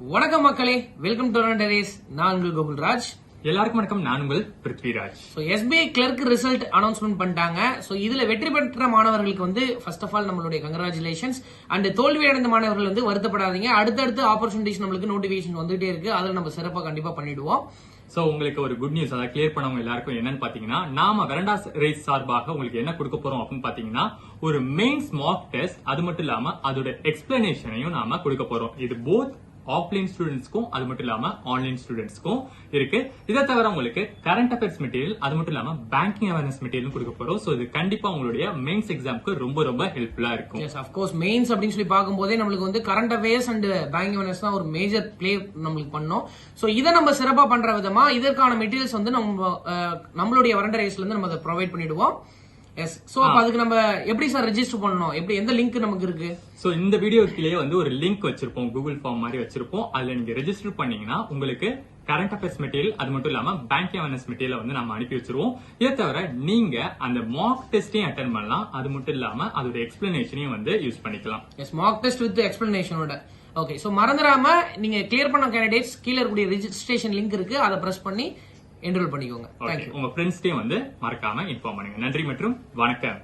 வணக்கம் மக்களே welcome to race நான் உங்கள் கோகுல்ராஜ். எல்லாருக்கும் வணக்கம் நான் உங்கள் Prithviraj. So SBI clerk result announcement பண்ணிட்டாங்க. ஸோ இதுல வெற்றி பெற்ற மாணவர்களுக்கு வந்து ஃபர்ஸ்ட் ஆஃப் ஆல் நம்மளுடைய கங்க்ராச்சுலேஷன்ஸ் அண்ட் தோல்வி அடைந்த மாணவர்கள் வந்து வருத்தப்படாதீங்க. அடுத்தடுத்து ஆப்பர்ச்சுனிட்டிஸ் நம்மளுக்கு நோட்டிபிகேஷன் வந்துட்டே இருக்கு. அதில் நம்ம சிறப்பாக கண்டிப்பா பண்ணிடுவோம். சோ உங்களுக்கு ஒரு குட் நியூஸ் அதை கிளியர் பண்ணவங்க எல்லாருக்கும் என்னன்னு பாத்தீங்கன்னா நாம வெரண்டா ரேஸ் சார்பாக உங்களுக்கு என்ன கொடுக்க போறோம் அப்படின்னு பாத்தீங்கன்னா ஒரு மெயின்ஸ் மார்க் டெஸ்ட் அது மட்டும் இல்லாம அதோட எக்ஸ்பிளனேஷனையும் நாம கொடுக்க போறோம். இது போத் ஆஃப்லைன் ஸ்டூடெண்ட்ஸ்க்கும் அது மட்டும் இல்லாம ஆன்லைன் ஸ்டூடெண்ட்ஸ்க்கும் இருக்கு. இதை தவிர உங்களுக்கு கரண்ட் அஃபேர்ஸ் மெட்டீரியல் அது மட்டும் இல்லாம பேங்கிங் அவேர்னஸ் மெட்டீரியல் கொடுக்க போறோம். சோ இது கண்டிப்பா உங்களுடைய மெயின்ஸ் எக்ஸாம்க்கு ரொம்ப ரொம்ப ஹெல்ப்ஃபுல்லா இருக்கும். எஸ் அஃப்கோர்ஸ் மெயின்ஸ் அப்படின்னு சொல்லி பார்க்கும்போதே நம்மளுக்கு வந்து current affairs and banking awareness தான் ஒரு மேஜர் ப்ளே நம்மளுக்கு பண்ணோம். ஸோ இதை நம்ம சிறப்பாக பண்ற விதமா இதற்கான மெட்டீரியல்ஸ் வந்து நம்ம நம்மளுடைய வரண்ட ரேஸ்ல இருந்து நம்ம அதை ப்ரொவைட் பண்ணிடுவோம். எஸ் ஸோ அப்போ அதுக்கு நம்ம எப்படி சார் ரெஜிஸ்டர் பண்ணணும்? எப்படி எந்த லிங்க் நமக்கு இருக்கு? சோ இந்த வீடியோக்கிலேயே வந்து ஒரு லிங்க் வச்சிருப்போம் கூகுள் ஃபார்ம் மாதிரி வச்சிருப்போம். அதுல நீங்க ரெஜிஸ்டர் பண்ணீங்கன்னா உங்களுக்கு கரண்ட் அஃபேர்ஸ் மெட்டீரியல் அது மட்டும் இல்லாம பேங்க் அவேர்னஸ் மெட்டீரியல் வந்து நம்ம அனுப்பி வச்சிருவோம். இதை தவிர நீங்க அந்த மார்க் டெஸ்டையும் அட்டன் பண்ணலாம். அது மட்டும் இல்லாம அதோட எக்ஸ்பிளனேஷனையும் வந்து யூஸ் பண்ணிக்கலாம். எஸ் மார்க் டெஸ்ட் வித் எக்ஸ்பிளனேஷனோட ஓகே ஸோ மறந்துடாம நீங்க கிளியர் பண்ண கேண்டிடேட்ஸ் கீழே இருக்கக்கூடிய ரெஜிஸ்ட்ரேஷன் லிங்க் இருக்கு. அதை பிரஸ் பண்ணி என்ரோல் பண்ணிக்கோங்க. உங்க ஃப்ரெண்ட்ஸ்டையும் வந்து மறக்காம இன்ஃபார்ம் பண்ணுங்க. நன்றி மற்றும் வணக்கம்.